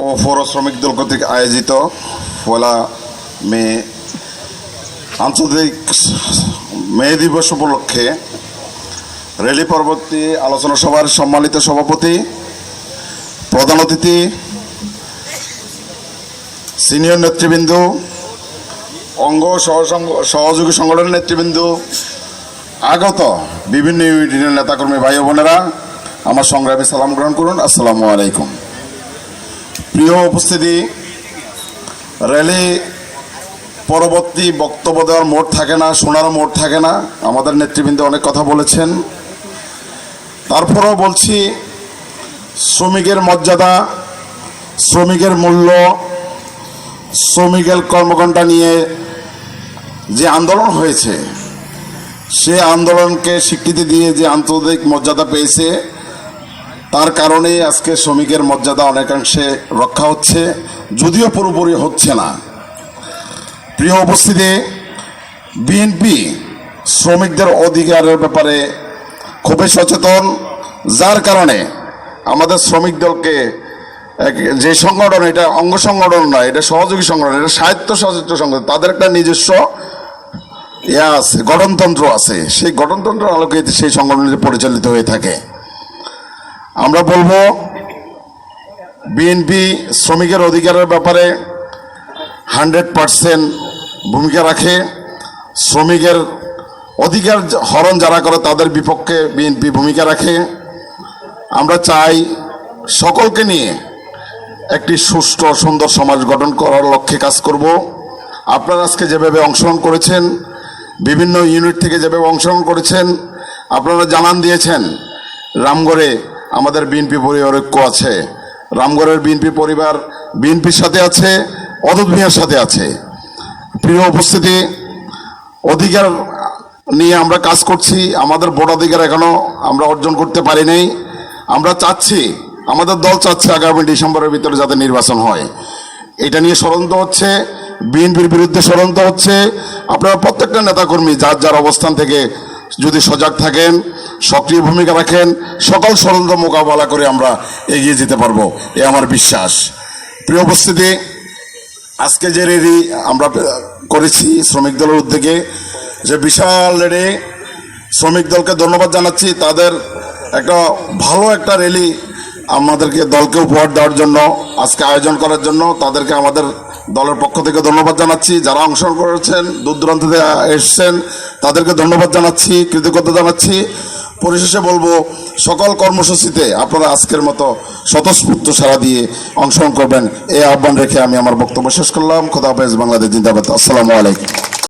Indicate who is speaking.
Speaker 1: ও পৌর শ্রমিক দল কর্তৃক আয়োজিত পয়লা মে আন্তর্জাতিক মে দিবস উপলক্ষে রেলি পরবর্তী আলোচনা সভার সম্মানিত সভাপতি, প্রধান অতিথি, সিনিয়র নেতৃবৃন্দ, অঙ্গ সহযোগী সংগঠনের নেতৃবৃন্দ, আগত বিভিন্ন ইউনিটের নেতাকর্মী ভাই বোনেরা, আমার সংগ্রামে সালাম গ্রহণ করুন। আসসালামু আলাইকুম। প্রিয় উপস্থিতি র্যালি পরবর্তী বক্তব্য দেওয়ার মোড় থাকে না, শোনার মোড় থাকে না। আমাদের নেতৃবৃন্দ অনেক কথা বলেছেন। তারপরেও বলছি, শ্রমিকের মর্যাদা, শ্রমিকের মূল্য, শ্রমিকের কর্মঘণ্টা নিয়ে যে আন্দোলন হয়েছে, সে আন্দোলনকে স্বীকৃতি দিয়ে যে আন্তর্জাতিক মর্যাদা পেয়েছে তার কারণেই আজকে শ্রমিকের মর্যাদা অনেকাংশে রক্ষা হচ্ছে, যদিও পুরোপুরি হচ্ছে না। প্রিয় উপস্থিতি, বিএনপি শ্রমিকদের অধিকারের ব্যাপারে খুবই সচেতন, যার কারণে আমাদের শ্রমিক দলকে যে সংগঠন, এটা অঙ্গ সংগঠন নয়, এটা সহযোগী সংগঠন, এটা সাহিত্য সচেতন সংগঠন, তাদের একটা নিজস্ব ইয়া আছে, গঠনতন্ত্র আছে। সেই গঠনতন্ত্র আলোকে সেই সংগঠনটি পরিচালিত হয়ে থাকে। আমরা বলব, বিএনপি শ্রমিকের অধিকারের ব্যাপারে হান্ড্রেড পারসেন্ট ভূমিকা রাখে। শ্রমিকের অধিকার হরণ যারা করে তাদের বিপক্ষে বিএনপি ভূমিকা রাখে। আমরা চাই সকলকে নিয়ে একটি সুষ্ঠু সুন্দর সমাজ গঠন করার লক্ষ্যে কাজ করব। আপনারা আজকে যেভাবে অংশগ্রহণ করেছেন, বিভিন্ন ইউনিট থেকে যেভাবে অংশগ্রহণ করেছেন, আপনারা জানান দিয়েছেন, রামগড়ে আমাদের বিএনপি পরিবার ঐক্য আছে। রামগড়ের বিএনপি পরিবার বিএনপির সাথে আছে, অদূত মিয়ার সাথে আছে। প্রিয় উপস্থিতি, অধিকার নিয়ে আমরা কাজ করছি, আমাদের ভোটাধিকার এখনও আমরা অর্জন করতে পারি নাই। আমরা চাচ্ছি, আমাদের দল চাচ্ছে আগামী ডিসেম্বরের ভিতরে যাতে নির্বাচন হয়। এটা নিয়ে ষড়যন্ত্র হচ্ছে, বিএনপির বিরুদ্ধে ষড়যন্ত্র হচ্ছে। আপনারা প্রত্যেকটা নেতাকর্মী যার যার অবস্থান থেকে যদি সজাগ থাকেন, সক্রিয় ভূমিকা রাখেন, সকল ষড়যন্ত্র মোকাবেলা করে আমরা এগিয়ে যেতে পারব, এ আমার বিশ্বাস। প্রিয় উপস্থিতি, আজকে যে রেডি আমরা করেছি শ্রমিক দলের উদ্যোগে, যে বিশাল রেডি, শ্রমিক দলকে ধন্যবাদ জানাচ্ছি। তাদের একটা ভালো একটা র্যালি আমাদেরকে দলকে উপহার দেওয়ার জন্য, আজকে আয়োজন করার জন্য, তাদেরকে আমাদের দলের পক্ষ থেকে ধন্যবাদ জানাচ্ছি। যারা অংশগ্রহণ করেছেন দূর দূরান্ত থেকে এসছেন, তাদেরকে ধন্যবাদ জানাচ্ছি, কৃতজ্ঞতা জানাচ্ছি। পরিশেষে বলব, সকল কর্মসূচিতে আপনারা আজকের মতো স্বতঃস্ফূর্ত সারা দিয়ে অংশগ্রহণ করবেন। এই আহ্বান রেখে আমি আমার বক্তব্য শেষ করলাম। খোদা বাংলাদেশ জিন্দাবাদ। আসসালামু আলাইকুম।